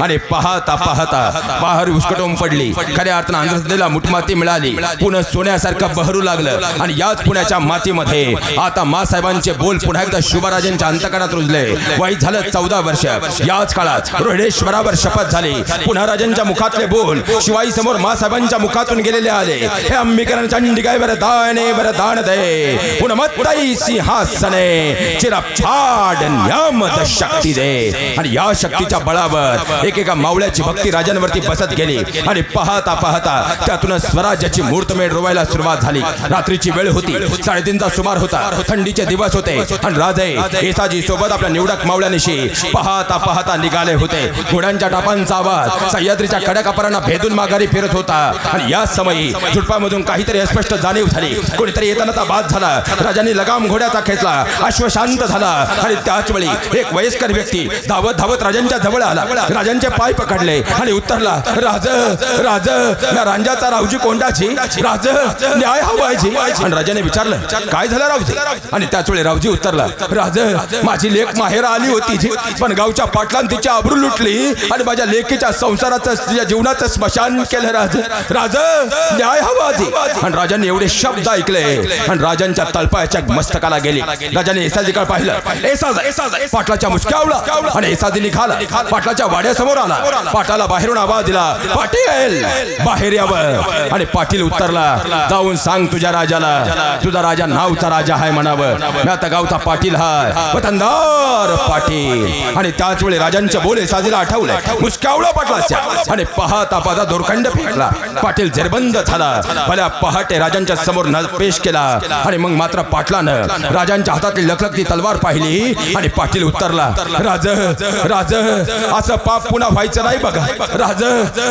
आणि पाहता पाहता बाहेर उस्कटून पडली. खऱ्या अर्थानं अंधश्रद्धेला मुठमाती मिळाली. पुन्हा सोन्यासारखं बहरू लागलं. आणि याच पुण्याच्या मातीमध्ये आता मासाहेबांचे बोल पुन्हा एकदा शुभराजांच्या अंतकणात रुजले. वाईट झालं चौदा वर्ष. याच काळात रोहिडेश्वरावर शपथ झाली. पुन्हा राजांच्या मुखातले बोल शिवाई समोर मासाहेबांच्या मुखातून गेलेले आले. हे अंबिकरण चंडिकाय वरदाने वरदान दे. पुन्हा सिंहासने चिरफाड न्यामत शक्ती दे. आणि या शक्तीच्या बळावर एकेका मावळ्याची भक्ती राजांवरती बसत गेली आणि पाहता पाहता त्यातून स्वराज्याची मूर्तमेढ रोवायला सुरुवात झाली. रात्रीची वेळ होती. साडेतीनचा सुमार होता. थंडीचे दिवस होते. आणि राजे येसाजी सोबत आपल्या निवडक मावळ्यानिशी पाहता पाहता निघाले होते. घोड्यांच्या टापांचा आवाज सह्याद्रीच्या कड्याकापरांना भेदून माघारी फिरत होता. आणि या समयी झुडपामधून काहीतरी अस्पष्ट जाणीव झाली. कोणीतरी येतानाचा बाद झाला. राजांनी लगाम घोड्याचा खेचला. अश्व शांत झाला. आणि त्याच वेळी एक वयस्कर व्यक्ती धावत धावत राजांच्या जवळ आला. राजा राजांचे पाय पकडले आणि उत्तरला राज राज या रांजाचा रावजी कोंडाची? राज न्याय हवायची? आणि राजाने विचारलं काय झालं रावजी? आणि त्याच वेळी रावजी उत्तरला राज माझी लेख माहेर आली होती पण गावच्या पाटलान तिची आबरू लुटली आणि माझ्या लेखीच्या संसाराचं तिच्या जीवनाचं स्मशान केलं राज. राज न्याय हवा आणि राजाने एवढे शब्द ऐकले. आणि राजांच्या तळपायाच्या मस्तकाला गेली. राजाने एसाजीकडे पाहिलं एसाज एसाज पाटलाच्या मुसक्यावला आणि एसाजी निघाला. पाटलाच्या वाड्या वाड्यासमोर आला. पाटाला बाहेरून आवाज दिला. पाटील बाहेर यावं. आणि पाटील उतरला. जाऊन सांग तुझ्या राजाला. तुझा राजा नावचा राजा आहे म्हणावं. मी आता गावचा पाटील हाय. वतनदार पाटील. आणि त्याच वेळी राजांच्या बोले साजीला आठवलं. मुसक्यावला पाटलाच्या. आणि पाहता पाहता दोरखंड फेकला. पाटील झेरबंद झाला. भल्या पहाटे राजांच्या समोर पेश केला. आणि मग मात्र पाटलानं राजांच्या हातातली लखलखती तलवार पाहिली आणि पाटील उत्तरला राज राज. असं पाप पुन्हा व्हायचं नाही बघा. राज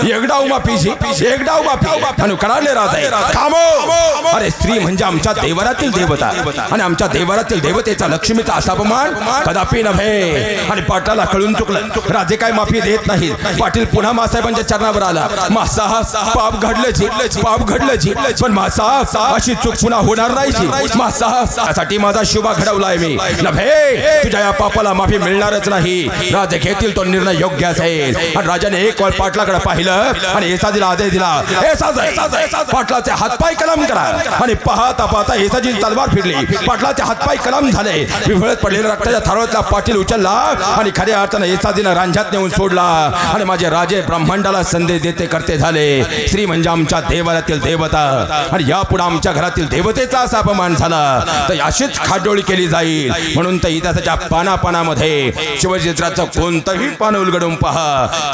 एकडाव माफीची एकडाव माफी आणि कळाले राज थांबो अरे स्त्री म्हणजे आमच्या देवरातील देवता. आणि आमच्या देवरातील देवतेचा लक्ष्मीचा असा अपमान कदापि नव्हे. आणि पाटाला कळून चुकलं. राजे काय माफी देत नाही पाटील पुन्हा मासाहेबांच्या चरणावर आला. मासा पाप घडलं जी. पाप घडलं जी. पण मासा अशी चूक पुन्हा होणार नाही मासा साठी माझा शुभा घडवलाय मी. नव्हे. तुझ्या या पापाला माफी मिळणारच नाही. राजे घेतील तो निर्णय योग्य असेल आणि राजाने एक वेळ पाटलाकडे पाहिलं. आणि एसाजीला आदेश दिला. एसाज पाटलाचे हातपाय कलम करा. आणि पाहता पाहता एसाजी तलवार फिरली. पाटलाचे हातपाय कलम झाले. विफळत पडलेल्या रक्ताच्या थारोतला पाटील उचलला आणि खऱ्या अर्थानं एसाजीनं रांझ्यात नेऊन सोडला. आणि माझे राजे ब्रह्मांडाला संदेश देते करते झाले. श्री म्हणजे आमच्या देवारातील देवता. आणि यापुढे आमच्या घरातील देवतेचा असा अपमान झाला. तर अशीच खाडोळी केली जाईल. म्हणून तर इतिहासाच्या पानापानामध्ये शिवचरित्राचं कोणतंही पान उलगडून पहा.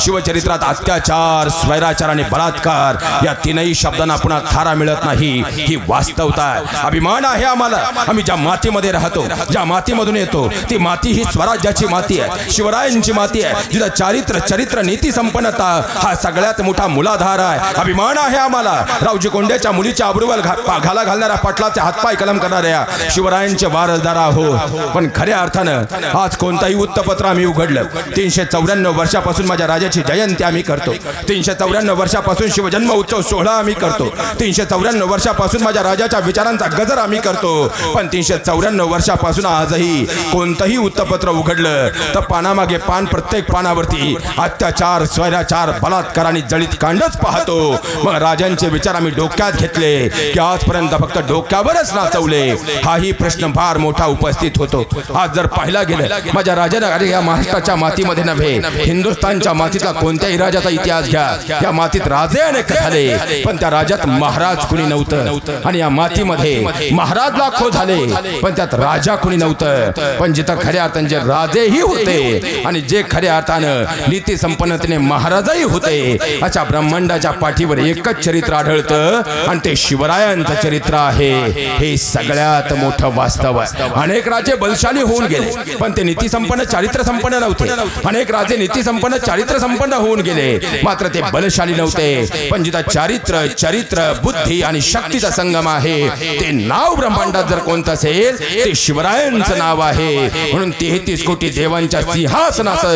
शिवचरित्रात अत्याचार स्वैराचार आणि बलात्कार या तीनही शब्दांना पुन्हा थारा मिळत नाही. ही वास्तवता आहे. अभिमान आहे आम्हाला. आम्ही ज्या मातीमध्ये राहतो ज्या मातीमधून येतो ती माती ही स्वराज्याची माती आहे. शिवरायांची माती आहे. जिथं चारित्र चरित्र नीती संपन्नता हा सगळ्यात मोठा मुलाधार आहे. अभिमान आहे आम्हाला. रावजी कोंड्याच्या मुलीच्या अब्रुवर घाला घालणाऱ्या पटलाचे हातपाय कलम करणाऱ्या शिवरायांचे वारसदार आहो पण खऱ्या अर्थानं आज कोणताही वृत्तपत्र आम्ही उघडलं. तीनशे चौऱ्याण्णव वर्षा वर्षापासून माझ्या राजाची जयंती आम्ही करतो. तीनशे चौऱ्याण्णव वर्षापासून शिवजन्म उत्सव सोहळा आम्ही करतो. तीनशे चौऱ्याण्णव वर्षापासून माझ्या राजाच्या विचारांचा गजर आम्ही करतो. पण तीनशे चौऱ्याण्णव वर्षापासून आजही कोणतंही वृत्तपत्र उघडलं तर पानामागे पान प्रत्येक पानावरती अत्याचार स्वैराचार बलात्कार आणि जळीत कांडच पाहतो. मग राजांचे विचार आम्ही डोक्यात घेतले की आजपर्यंत फक्त डोक्यावरच नाचवले. हाही प्रश्न फार मोठा उपस्थित होतो. आज जर पाहिला गेलं माझ्या राजानं अरे या महाराष्ट्राच्या मातीमध्ये नव्हे हिंदू हिंदुस्थानच्या मातीतला कोणत्याही राजाचा इतिहास घ्या. या मातीत राजे अनेक झाले पण त्या राजात महाराज कुणी नव्हतं. आणि या मातीमध्ये महाराज लाखो झाले. पण त्यात राजा कुणी नव्हतं. पण जिथं खऱ्या अर्थाने राजेही होते आणि जे खऱ्या अर्थानं नीती संपन्नतेने महाराजही होते. अशा ब्रह्मांडाच्या पाठीवर एकच चरित्र आढळतं. आणि ते शिवरायांचं चरित्र आहे. हे सगळ्यात मोठं वास्तव आहे. अनेक राजे बलशाली होऊन गेले. पण ते नीती संपन्न चारित्र संपन्न नव्हते अनेक राजे नीती संपन्न चारित्र संपन्न होऊन गेले. मात्र ते बलशाली नव्हते. पण जिथं चारित्र चरित्र बुद्धी आणि शक्तीचा संगम आहे ते नाव ब्रह्मांडात जर कोणतं असेल ते शिवरायांचं नाव आहे. म्हणून तेहतीस कोटी देवांच्या सिंहासनाचं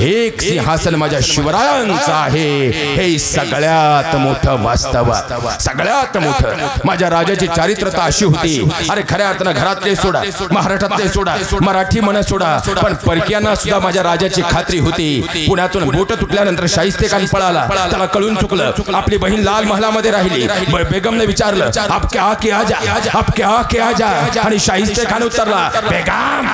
एक सिंहासन माझ्या शिवरायांचं आहे. हे सगळ्यात मोठं वास्तव. सगळ्यात मोठं. माझ्या राजाची चारित्रता अशी होती. अरे खऱ्या अर्थानं घरातले सोडा महाराष्ट्रातले सोडा मराठी मन सोडा. पण परकीयांना सुद्धा माझ्या राजाची खात्री होती. पुण्यातून बोट तुटल्यानंतर शाहिस्ते खान पळाला. त्याला कळून चुकलं. आपली बहीण लाल महालामध्ये राहिली. बेगमने विचारलं आप क्या किया जा आप क्या किया जा. आणि शाहिस्ते खान उत्तरला बेगम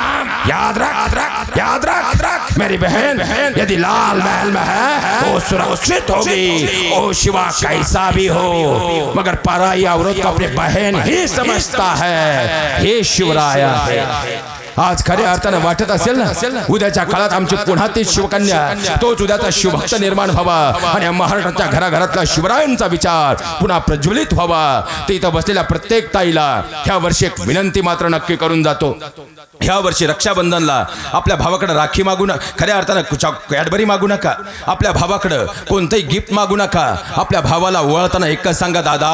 याद रख याद रख मेरी बहन यदि लाल महल में है वो सुरक्षित होगी। ओ शिवा कैसा भी हो। मगर पराई औरत को अपनी बहन ही समझता है। हे। शिवराया है। आज खऱ्या अर्थानं वाटत असेल ना? उद्याच्या काळात आमची पुन्हा ती शिवकन्या तोच उद्याचा शिवभक्त निर्माण व्हावा आणि महाराष्ट्राच्या घराघरातला शिवरायांचा विचार. पुन्हा प्रज्वलित व्हावा ते इथं बसलेल्या प्रत्येक ताईला ह्या वर्षी एक विनंती मात्र नक्की करून जातो. ह्या वर्षी रक्षाबंधनला आपल्या भावाकडे राखी मागू न खऱ्या अर्थानं कॅडबरी मागू नका. आपल्या भावाकडं कोणतंही गिफ्ट मागू नका. आपल्या भावाला ओळखताना एकच सांगा दादा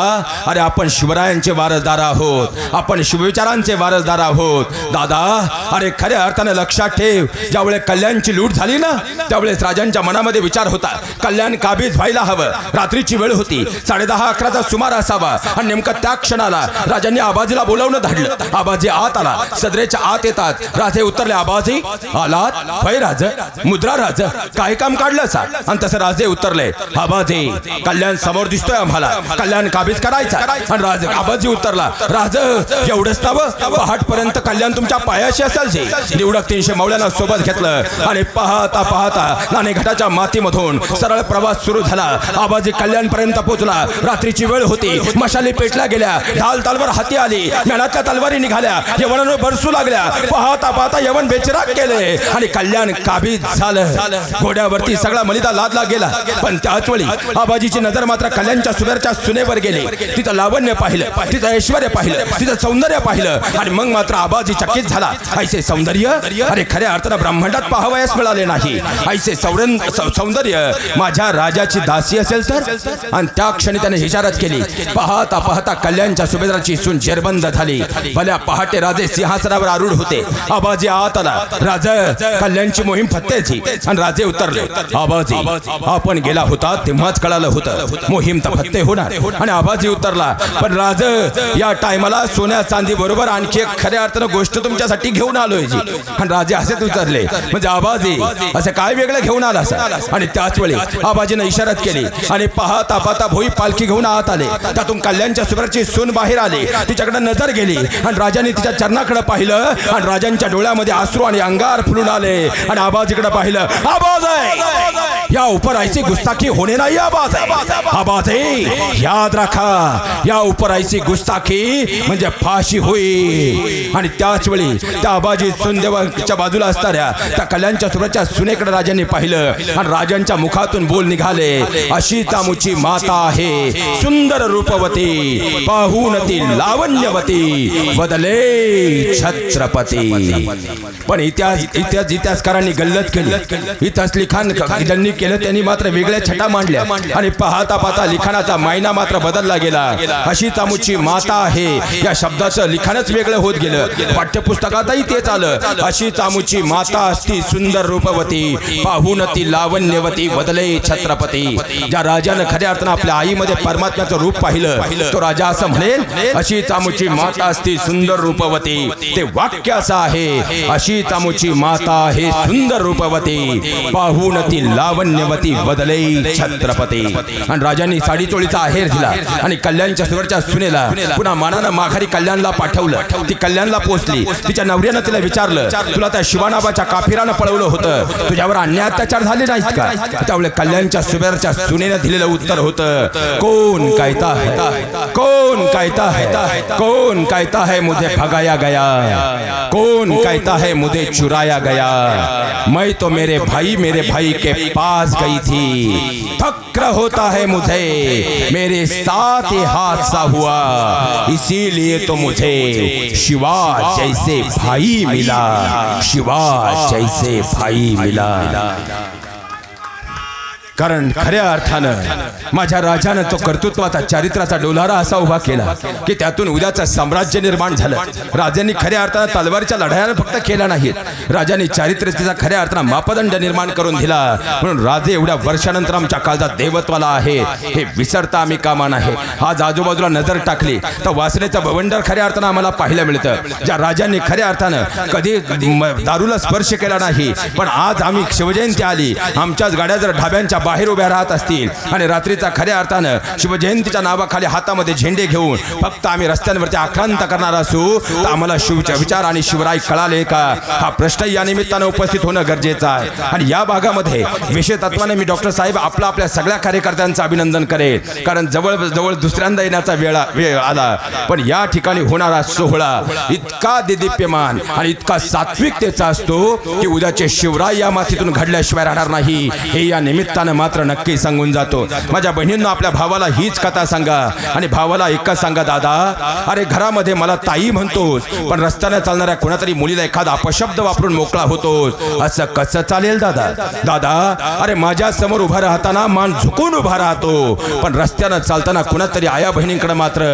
अरे आपण शिवरायांचे वारसदार आहोत. आपण शिवविचारांचे वारसदार आहोत. दादा अरे खऱ्या अर्थानं लक्षात ठेव. ज्यावेळेस कल्याणची लूट झाली ना त्यावेळेस राजांच्या मनामध्ये विचार होता. कल्याण काबीज व्हायला हवं? रात्रीची वेळ होती. साडेदहा अकराचा सुमार असावा. आणि नेमका त्या क्षणाला राजांनी आबाजीला बोलावणं धाडलं. आबाजी आत आला. सदरेच्या आत येतात. राजे उतरले आबाजी आलात? भय राज मुद्रा राज काय काम काढलं सा आणि तसं राजे उतरले आबाजी कल्याण समोर दिसतोय आम्हाला. कल्याण काबीज करायचा? आणि राज आबाजी उतरला. राज एवढंच नाव? पहाट पर्यंत कल्याण तुमच्या पायाशी असेल जे. निवडक तीनशे मौल्यांना सोबत घेतलं. आणि पाहता पाहता नाणे घाटाच्या मातीमधून सरळ प्रवास सुरू झाला. आबाजी कल्याण पर्यंत पोहोचला. रात्रीची वेळ होती. मशाली पेटल्या गेल्या. ढाल तलवार हाती आली. मेणातल्या तलवारी निघाल्या. यवनांवर बरसू लागल्या. पाहता पाहता यवन बेचिराग केले. आणि कल्याण काबीज झालं. घोड्यावरती सगळा मलिदा लादला गेला. पण त्याच वेळी आबाजीची नजर मात्र कल्याणच्या सुबेरच्या सुनेवर गेली. तिचं लावण्य पाहिलं. तिचं ऐश्वर पाहिलं. तिचं सौंदर्य पाहिलं. आणि मग मात्र आबाजी चकित झाला. ऐसे सौंदर्य अरे खऱ्या अर्थानं ब्रह्मांडात पाहावयास मिळाले नाही. ऐसे सौंदर्य माझ्या राजाची दासी असेल तर? आणि त्या क्षणी त्याने इशारत केली पाहता पाहता कल्याणच्या सुभेदाराची सून जेरबंद झाली. भल्या पहाटे राजे सिंहासनावर आरूढ होते. आबाजी आत आला. राजा कल्याणची मोहीम फत्तेची. आणि राजे उतरले. आबाजी आपण गेला होता तेव्हाच कळालं होतं. मोहीम तर फत्ते होणार. आणि आबाजी उतरला. पण राज या टायमाला सोन्या चांदी बरोबर आणखी एक खऱ्या अर्थानं गोष्ट तुमच्यासाठी घेऊन आलोय जी. आणि राजे असेच उतरले. म्हणजे आबाजी असं काय वेगळं घेऊन आला असा आणि त्याच वेळी आबाजीनं इशारत केली. आणि पाहता पाहता भोई पालखी घेऊन आत आले. त्यातून कल्याणच्या सुबराची सून बाहेर आली. तिच्याकडे नजर गेली. आणि राजाने तिच्या चरणाकडे पाहिलं. आणि राजांच्या डोळ्यामध्ये आसरू आणि अंगार फुलून आले. आणि आबाजीकडे पाहिलं आबाज आहे या उपर ऐसी गुस्ताखी होणे नाही आबाज आबाज आहे याद राखा. या उपर ऐसी गुस्ताखी म्हणजे फाशी होई. आणि त्याच वेळी त्या आबाजी सुनदेवाच्या बाजूला असणाऱ्या त्या कल्याणच्या सुराच्या सुनेकडे राजांनी पाहिलं आणि राजांच्या मुखातून बोल निघाले. अशी तामुची माता आहे. सुंदर रूपवती. पाहून ती लावण्यवती. बदले छत्रपती. पण इतिहास इतिहास इतिहासकारांनी गल्लत केली. इतिहास लिखाण ज्यांनी केलं त्यांनी मात्र वेगळ्या छटा मांडल्या. आणि पाहता पाहता लिखाणाचा मायना मात्र बदलला गेला. अशी तामुची माता आहे. या शब्दाचं लिखाणच वेगळं होत गेलं. पाठ्यपुस्तकातही तेच आलं अशी तामुची माता असती सुंदर रूपवती. पाहून ती लावण्यवती बदले छत्रपती. ज्या राजानं खऱ्या अर्थानं आपल्या आईमध्ये परमात्म्याचं रूप पाहिलं तो राजा असं म्हणेल अशी चामुची माता असती सुंदर रूपवती. ते वाक्य असं आहे अशी चामुची माता आहे सुंदर रूपवती. पाहून ती लावण्यवती बदले छत्रपती. आणि राजांनी साडी चोळीचा आहेर दिला आणि कल्याणच्या सुरच्या सुनेला पुन्हा मानानं माघारी कल्याणला पाठवलं. ती कल्याणला पोहोचली. तिच्या नवरी नवऱ्यानं तिला विचारलं तुला त्या शिवानाबाच्या काफिरानं पळवलं होतं. तुझ्यावर अन्याय अत्याचार झाले नाहीत का? त्यामुळे कल्याणच्या सुबेरच्या सुनेनं दिलेलं उत्तर होतं कोण कायता है? कौन कहता है? कौन कहता है मुझे भगाया गया? कौन कहता है मुझे चुराया गया? मैं तो मेरे भाई मेरे भाई के पास गई थी। फक्र होता है मुझे। मेरे साथ ही हादसा हुआ। इसीलिए तो मुझे शिवा जैसे भाई मिला शिवा जैसे भाई मिला। कारण खऱ्या अर्थानं माझ्या राजानं तो कर्तृत्वाचा चारित्र्याचा डोलारा असा उभा केला की त्यातून उद्याचं साम्राज्य निर्माण झालं. राजांनी खऱ्या अर्थानं तलवारीच्या लढाया फक्त केला नाही. राजांनी चारित्र्यतेचा खऱ्या अर्थानं मापदंड निर्माण करून दिला. म्हणून राजे एवढ्या वर्षानंतर आमच्या काळजात देवत्वाला आहे. हे विसरता आम्ही कामा नाही. आज आजूबाजूला नजर टाकली तर वासनेचं भवंडर खऱ्या अर्थानं आम्हाला पाहायला मिळतं. ज्या राजांनी खऱ्या अर्थानं कधी दारूला स्पर्श केला नाही पण आज आम्ही शिवजयंती आली. आमच्याच गाड्या जर ढाब्यांच्या बाहेर उभ्या राहत असतील. आणि रात्रीचा खऱ्या अर्थानं शिवजयंतीच्या नावाखाली हातामध्ये झेंडे घेऊन फक्त आम्ही रस्त्यांवरती आक्रांत करणार असू तर आम्हाला शिवच्या विचार आणि शिवराय कळाले का? हा प्रश्न या निमित्तानं उपस्थित होणं गरजेचं आहे. आणि या भागामध्ये विषय तत्वाने मी डॉक्टर साहेब आपला आपल्या सगळ्या कार्यकर्त्यांचं अभिनंदन करेल. कारण जवळ जवळ दुसऱ्यांदा येण्याचा वेळा वेळ आला. पण या ठिकाणी होणारा सोहळा इतका दिदीप्यमान आणि इतका सात्विकतेचा असतो की उद्याचे शिवराय या मातीतून घडल्याशिवाय राहणार नाही. हे या निमित्तानं मात्र नक्की सांगून जातो. माझ्या बहिणींना आपल्या भावाला हीच कथा सांगा. आणि भावाला एकच सांगा दादा अरे घरामध्ये मला ताई म्हणतोस पण रस्त्याने चालणाऱ्या कोणातरी मुलीला एखादा अपशब्द वापरून मोकळा होतोस. असं कसं चालेल दादा? दादा अरे माझ्यासमोर उभा राहताना मान झुकून उभा राहतो पण रस्त्यानं चालताना कुणातरी आया बहिणींकडे मात्र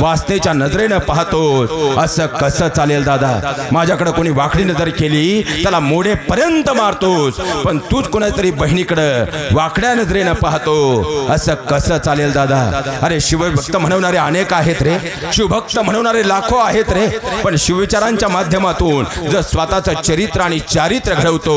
वासनेच्या नजरेनं पाहतोस. असं कसं चालेल दादा? माझ्याकडे कोणी वाकडी नजर केली त्याला मोडेपर्यंत मारतोस पण तूच कोणातरी बहिणीकडे वाकड्या नजरेनं पाहतो. असं कसं चालेल दादा? अरे शिवभक्त म्हणवणारे अनेक आहेत रे. शिवभक्त म्हणवणारे लाखो आहेत रे. पण शिवविचारांच्या माध्यमातून जर स्वतःचं चरित्र आणि चारित्र्य घडवतो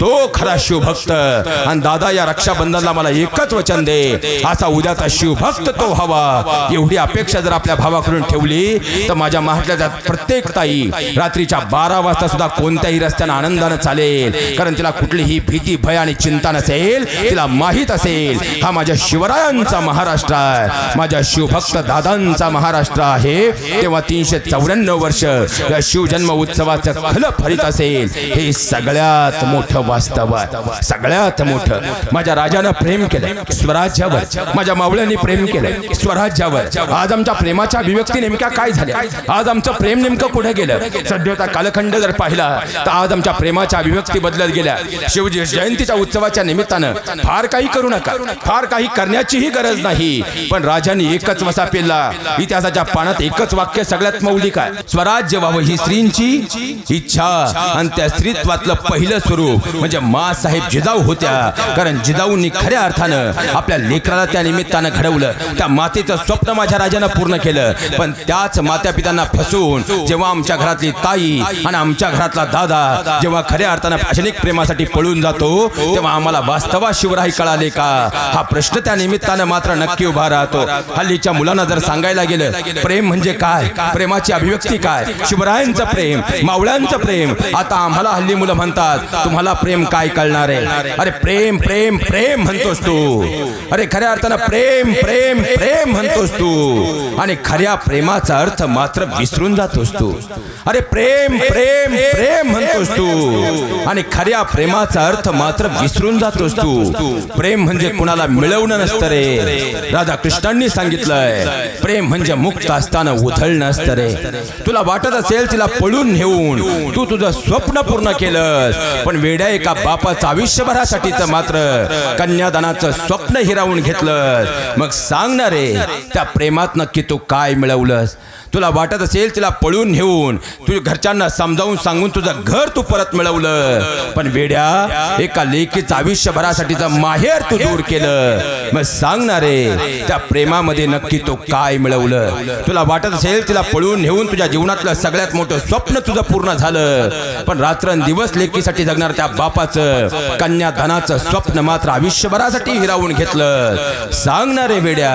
तो खरा शिवभक्त. आणि दादा या रक्षाबंधनला मला एकच वचन दे. असा उद्याचा शिवभक्त तो हवा एवढी अपेक्षा जर आपल्या भावाकडून ठेवली तर माझ्या महाराष्ट्राच्या प्रत्येक ताई रात्रीच्या बारा वाजता सुद्धा कोणत्याही रस्त्यानं आनंदानं चालेल. कारण तिला कुठलीही भीती भय आणि चिंता नसेल. तिला माहीत असेल हा माझ्या शिवरायांचा महाराष्ट्र आहे. माझ्या शिवभक्त दादांचा महाराष्ट्र आहे. तेव्हा तीनशे चौऱ्याण्णव वर्ष या शिवजन्म उत्सवाचं खल फरित असेल. हे सगळ्यात मोठं वास्तव आहे. सगळ्यात मोठं. माझ्या राजानं प्रेम केलं स्वराज्यावर. माझ्या मावळ्यांनी प्रेम केलं स्वराज्यावर. आज आमच्या प्रेमाच्या अभिव्यक्ती नेमक्या काय झाल्या? आज आमचं प्रेम नेमकं कुठे गेलं? सध्याचा कालखंड जर पाहिला तर आज आमच्या प्रेमाच्या अभिव्यक्ती बदलत गेल्या. शिवजी जयंतीच्या उत्सवाच्या निमित्तानं फार काही करू नका. फार काही करण्याचीही गरज नाही. पण राजांनी एकच वसा पेलला. इतिहासाच्या पानात एकच वाक्य सगळ्यात मौलिक आहे. स्वराज्य व्हावं ही स्त्रींची इच्छा आणि त्या स्त्रीत्वातलं पहिलं स्वरूप म्हणजे मा साहेब जिजाऊ होत्या. कारण जिजाऊंनी खऱ्या अर्थानं आपल्या लेकराला त्या निमित्तानं घडवलं. त्या मातेचं स्वप्न माझ्या राजानं पूर्ण केलं. पण त्याच मात्या पित्यांना फसवून जेव्हा आमच्या घरातली ताई आणि आमच्या घरातला दादा जेव्हा खऱ्या अर्थानं भाषणिक प्रेमासाठी पळून जातो तेव्हा आम्हाला वास्तवा शिवराई कळाले का? हा प्रश्न त्या निमित्तानं मात्र नक्की उभा राहतो. हल्लीच्या मुलांना जर सांगायला गेलं प्रेम म्हणजे काय? प्रेमाची अभिव्यक्ती काय? शिवरायांचं प्रेम मावळ्यांचं प्रेम. आता आम्हाला हल्ली मुलं म्हणतात तुम्हाला प्रेम काय कळणार आहे? अरे प्रेम प्रेम प्रेम म्हणतोस तू. अरे खऱ्या अर्थानं प्रेम प्रेम प्रेम म्हणतोस तू. आणि खऱ्या प्रेमाचा अर्थ मात्र विसरून जातोस तू. अरे प्रेम प्रेम प्रेम म्हणतोस तू. आणि खऱ्या प्रेमाचा अर्थ मात्र विसरून जातोस तू. प्रेम म्हणजे कुणाला मिळवणं नसतं रे. राधा कृष्णांनी सांगितलंय प्रेम म्हणजे मुक्त असताना उधळणं असतं रे. तुला वाटत असेल तिला पळून नेऊन. तू तुझं स्वप्न पूर्ण केलं पण वेड्या एका बापाचं आयुष्यभरासाठीच मात्र कन्यादानाचं स्वप्न हिरावून घेतलं मग सांग ना रे त्या प्रेमात नक्की तू काय मिळवलंस? तुला वाटत असेल तिला पळून नेऊन तुझ्या घरच्यांना समजावून सांगून तुझं घर तू परत मिळवलं. पण वेड्या एका लेकीचं आयुष्यभरासाठीचं माहेर तू दूर केलं. मग सांग ना रे. त्या प्रेमामध्ये नक्की तू काय मिळवलं? तुला वाटत असेल तिला पळून नेऊन तुझ्या जीवनातलं सगळ्यात मोठं स्वप्न तुझं पूर्ण झालं. पण रात्रंदिवस लेकीसाठी जगणार त्या बापाचं कन्यादानाचं स्वप्न मात्र आयुष्यभरासाठी हिरावून घेतलं. सांग ना रे वेड्या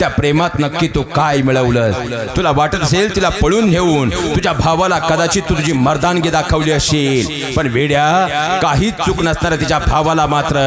त्या प्रेमात नक्की तू काय मिळवलं? तुला वाटत असेल तिला पळून नेऊन तुझ्या भावाला कदाचित तू तुझी मर्दानगी दाखवली असेल. पण वेड्या काहीच चूक नसणाऱ्या तिच्या भावाला मात्र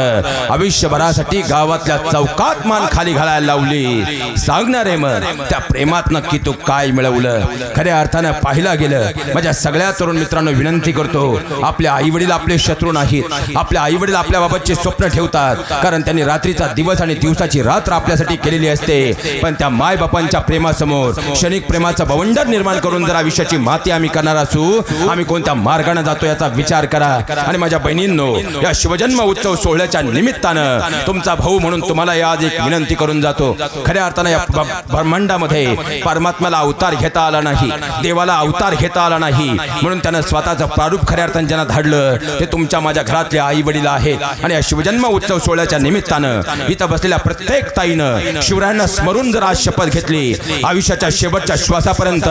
आयुष्यभरासाठी गावातल्या चौकात मान खाली घालायला लावली. सांगणार आहे मग त्या प्रेमात नक्की तू काय मिळवलं? खऱ्या अर्थानं पाहिला गेलं. माझ्या सगळ्या तरुण मित्रांनो विनंती करतो आपल्या आई वडील आपले शत्रू नाहीत. आपल्या आई वडील आपल्या बाबतचे स्वप्न ठेवतात कारण त्यांनी रात्रीचा दिवस आणि दिवसाची रात्र आपल्यासाठी केलेली असते. पण त्या माय बापांच्या प्रेमासमोर क्षणिक प्रेमाचं भवंडर निर्माण करून जर आयुष्याची माती आम्ही करणार असू आम्ही कोणत्या मार्गाने जातो याचा विचार करा. आणि माझ्या बहिणींनो या शिवजन्म उत्सव सोहळ्याच्या निमित्त निमित्तानं तुमचा भाऊ म्हणून तुम्हाला आज एक विनंती करून जातो. खऱ्या अर्थानं या ब्रह्मांडामध्ये परमात्म्याला अवतार घेता आला नाही देवाला अवतार घेता आला नाही. म्हणून त्यानं स्वतःचं प्रारूप खऱ्या अर्थानं ज्यांना धाडलं ते तुमच्या माझ्या घरातले आई वडील आहेत. आणि या शिवजन्म उत्सव सोहळ्याच्या निमित्तानं इथं बसलेल्या प्रत्येक ताईनं शिवरायांना स्मरून जर आज शपथ घेतली आयुष्याच्या शेवटच्या श्वासापर्यंत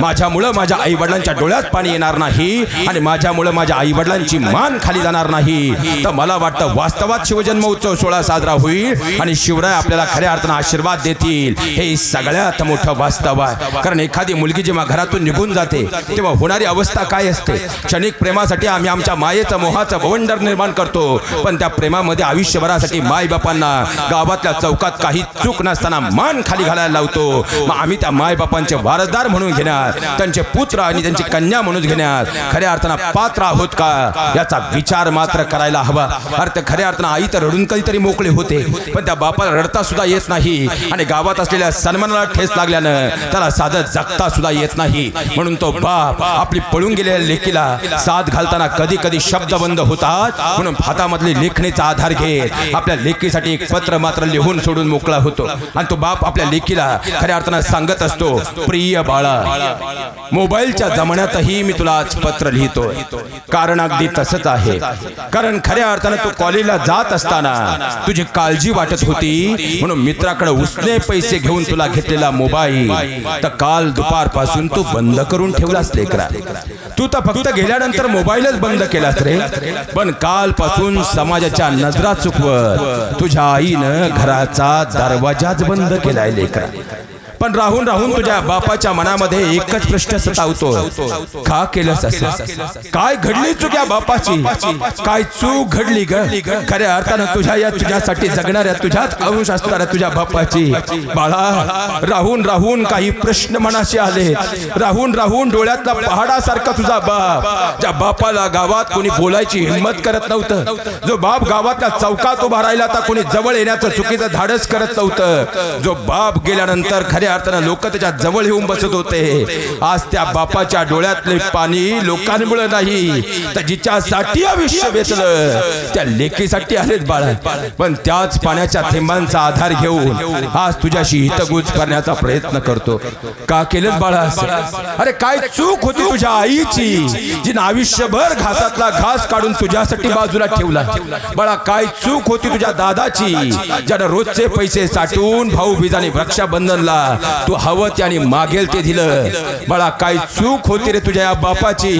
माझ्यामुळं माझ्या आई वडिलांच्या डोळ्यात पाणी येणार नाही आणि माझ्यामुळं माझ्या आई वडिलांची मान खाली जाणार नाही. तर मला वाटतं वास्तवात शिवजन्म जन्मोत्सव सोहळा साजरा होईल आणि शिवराय आपल्याला खऱ्या अर्थानं आशीर्वाद देतील. हे सगळ्यात मोठं वास्तव आहे. कारण एखादी मुलगी जेव्हा घरातून निघून जाते तेव्हा होणारी अवस्था काय असते? क्षणिक प्रेमासाठी आम्ही आमच्या मायेचं मोहाचं भवंडर निर्माण करतो. पण त्या प्रेमामध्ये आयुष्यभरासाठी माय बापांना गावातल्या चौकात काही चूक नसताना मान खाली घालायला लावतो. मग आम्ही त्या माय बापांचे वारसदार म्हणून घेण्यात त्यांचे पुत्र आणि त्यांची कन्या म्हणून घेण्यात खऱ्या अर्थानं पात्र आहोत का? याचा विचार मात्र करायला हवा. अर्थ खऱ्या अर्थानं आई तर रडून कधीतरी मोकळे होते. पण त्या बापाला रडता सुद्धा येत नाही. आणि गावात असलेल्या सन्मानाला ठेस लागल्यानं त्याला साधं जगता सुद्धा येत नाही. म्हणून तो बाप आपली पळून गेलेल्या लेकीला साथ घालताना कधी कधी शब्द बंद होतात. म्हणून हातामधली लेखणीचा आधार घेत आपल्या लेकीसाठी एक पत्र मात्र लिहून सोडून मोकळा होतो. आणि तो बाप आपल्या लेकीला खऱ्या अर्थानं सांगत असतो प्रिय बाळा मोबाईलच्या जमान्यातही मी तुला आज पत्र लिहितो कारण अगदी तसंच आहे. कारण खऱ्या अर्थानं तू कॉलेजला जात असताना तुझी काळजी वाटत होती. म्हणून मित्राकडे उसने पैसे घेऊन तुला घेतलेला मोबाईल तर काल दुपारपासून तू बंद करून ठेवलास लेकरा. तू तर फक्त गेल्यानंतर मोबाईलच बंद केलास रे. पण कालपासून समाजाच्या नजरा चुकवत तुझ्या आईनं घराचा दरवाजाच बंद केलाय लेकरा. पण राहून राहून तुझ्या बापाच्या मनामध्ये एकच प्रश्न सतावतो का केलंस असं? काय घडली तुझ्या बापाची? काय चूक घडली ग? खऱ्या अर्थानं तुझ्या या तुझ्यासाठी जगणाऱ्या तुझ्याच अंश असणाऱ्या तुझ्या बापाची. बाळा राहून राहून काही प्रश्न मनाशी आले. राहून राहून डोळ्यातला पहाडासारखा तुझा बाप. त्या बापाला गावात कोणी बोलायची हिंमत करत नव्हतं जो बाप गावातल्या चौकात उभा राहिला तर कोणी जवळ येण्याचं चुकीचं धाडस करत नव्हतं. जो बाप गेल्यानंतर खऱ्या खऱ्या अर्थानं लोक त्याच्याजवळ येऊन बसत होते. आज त्या बापाच्या डोळ्यातले पाणी लोकांमुळे नाही तर जिच्यासाठी आयुष्य वेचलं त्या लेकीसाठी आलेच बाळा. पण त्याच पाण्याच्या थेंबांचा आधार घेऊन आज तुझ्याशी हितगुज करण्याचा प्रयत्न करतो. का केलंच बाळा अरे काय चूक होती तुझ्या आईची जिने आयुष्यभर घासातला घास काढून तुझ्यासाठी बाजूला ठेवला. बाळा काय चूक होती तुझ्या दादाची ज्यानं रोजचे पैसे साठवून भाऊ बिजाने रक्षाबंधनला तू हवं त्याने मागेल ते दिलं. बाळा काय चूक होती रे तुझ्या या बापाची.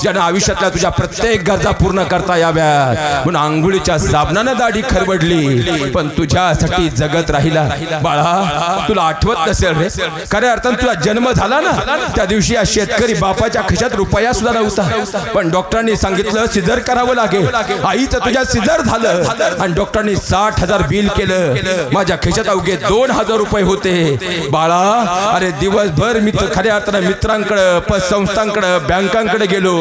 ज्यानं आयुष्यातल्या तुझ्या प्रत्येक गरजा पूर्ण करता याव्यात. म्हणून आंघोळीच्या साबणानं दाढी खरबडली पण तुझ्यासाठी जगत राहिला. बाळा तुला आठवत नसेल रे? खऱ्या अर्थानं तुला जन्म झाला ना? त्या दिवशी या शेतकरी बापाच्या खिशात रुपया सुद्धा नव्हता. पण डॉक्टरांनी सांगितलं सिजर करावं लागेल. आईचं तुझ्या सिजर झालं. आणि डॉक्टरांनी साठ हजार बिल केलं. माझ्या खिशात अवघे दोन हजार रुपये होते. बाळा. अरे दिवसभर मित्र खऱ्या अर्थानं मित्रांकडं पतसंस्थांकडे बँकांकडे गेलो.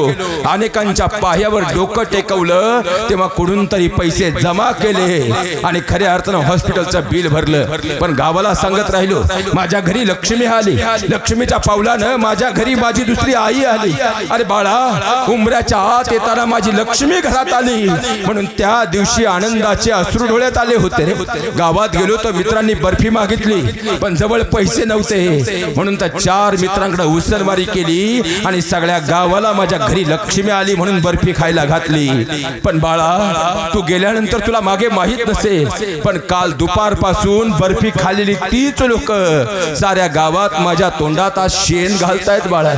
अनेकांच्या पायावर डोकं टेकवलं. तेव्हा कुठून तरी पैसे जमा केले. आणि खऱ्या अर्थानं हॉस्पिटलचं बिल भरलं. पण गावाला सांगत राहिलो माझ्या घरी लक्ष्मी आली. लक्ष्मीच्या पावलानं माझ्या घरी माझी दुसरी आई आली. अरे बाळा उमऱ्याच्या आत येताना माझी लक्ष्मी घरात आली. म्हणून त्या दिवशी आनंदाचे अश्रू डोळ्यात आले होते. गावात गेलो तर मित्रांनी बर्फी मागितली. पण जवळ पैसे नव्हते म्हणून त्या चार मित्रांकडे उसनवारी केली आणि सगळ्या गावाला माझ्या घरी लक्ष्मी आली म्हणून बर्फी खायला घातली. पण बाळा तू गेल्यानंतर तुला मागे माहीत नसेल पण काल दुपारपासून बर्फी खाल्लेली तीच लोक साऱ्या गावात माझ्या तोंडात आज शेण घालतायत बाळा.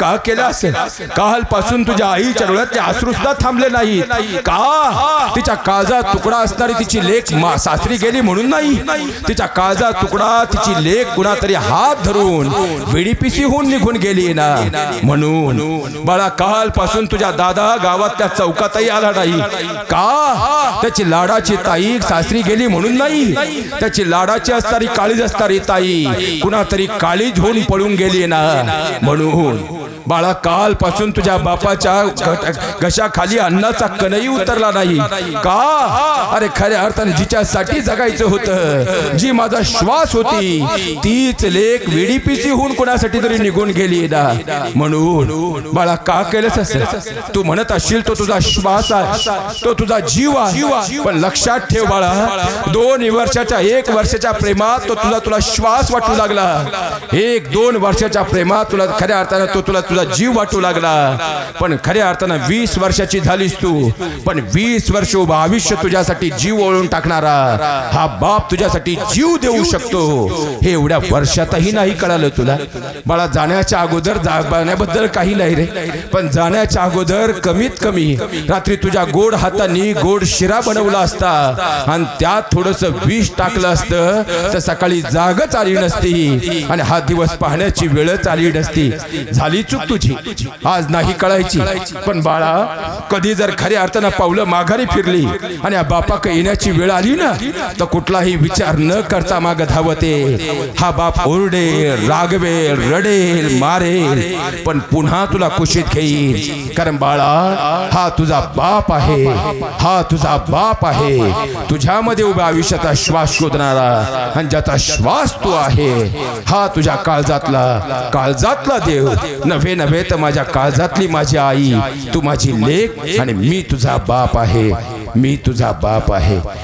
का केलं असेल? कालपासून तुझ्या आईच्या डोळ्यातले अश्रू सुद्धा थांबले नाही का? तिच्या काळजा तुकडा असणारी तिची लेख मा- सासरी गेली म्हणून नाही. तिच्या काळजा तुकडा तिची लेख कुणातरी हात धरून वेडीपिसी होऊन निघून गेली ना. म्हणून बाळा कालपासून तुझ्या दादा गावात त्या चौकातही आला नाही. का? त्याची लाडाची ताई सासरी गेली म्हणून नाही. त्याची लाडाची असणारी काळीज असणारी ताई कुणा तरी काळीज होऊन पळून गेली ना. म्हणून बाळा कालपासून तुझ्या बापाच्या घट- घशाखाली अन्नाचा कणही उतरला नाही. का? अरे खऱ्या अर्थाने जिच्यासाठी जगायचं होतं. जी माझा श्वास होती तीच लेख वेडीपीची होऊन कोणासाठी तरी निघून गेली ना म्हणून बाळा का केलंस असेल तू म्हणत असशील तो तुझा श्वास आहे तो तुझा जीव आहे. पण लक्षात ठेव बाळा दोन वर्षाच्या एक वर्षाच्या प्रेमात तो तुझा तुला श्वास वाटू लागला. एक दोन वर्षाच्या प्रेमात तुला खऱ्या अर्थानं तो तुला तुझा जीव वाटू लागला. पण खऱ्या अर्थानं वीस वर्षाची झालीस तू. पण वीस वर्ष उभं आयुष्य तुझ्यासाठी जीव ओळून टाकणारा हा बाप तुझ्यासाठी जीव देऊ शकतो. हे एवढ्या वर्षातही नाही कळालं तुला. बाळा जाण्याच्या अगोदर जाण्याबद्दल काही नाही रे. पण जाण्याच्या अगोदर कमीत कमी रात्री तुझ्या गोड हातांनी गोड शिरा बनवला असता. आणि त्यात थोडस विष टाकलं असतं. तर सकाळी जागच आली नसती. आणि हा दिवस पाहण्याची वेळच आली नसती. झाली चूक तुझी. आज नाही कळायची. पण बाळा कधी जर खऱ्या अर्थानं पावलं माघारी फिरली आणि बापाक येण्याची वेळ आली ना तर कुठलाही विचार न करता माग धावते. हा बाप ओरडेल रागवेल रडेल मारेल पण पुन्हा तुला कुशीत घेईल कारण बाळा हा तुझा बाप आहे. हा तुझा बाप आहे. तुझ्यामध्ये उभ्या आयुष्याचा श्वास शोधणारा आणि ज्याचा श्वास तू आहे हा तुझ्या काळजातला काळजातला देव. नव्हे नव्हे तर माझ्या काळजातली माझी आई तू माझी लेख आणि मी तुझा बाप आहे. मी तुझा बाप आहे.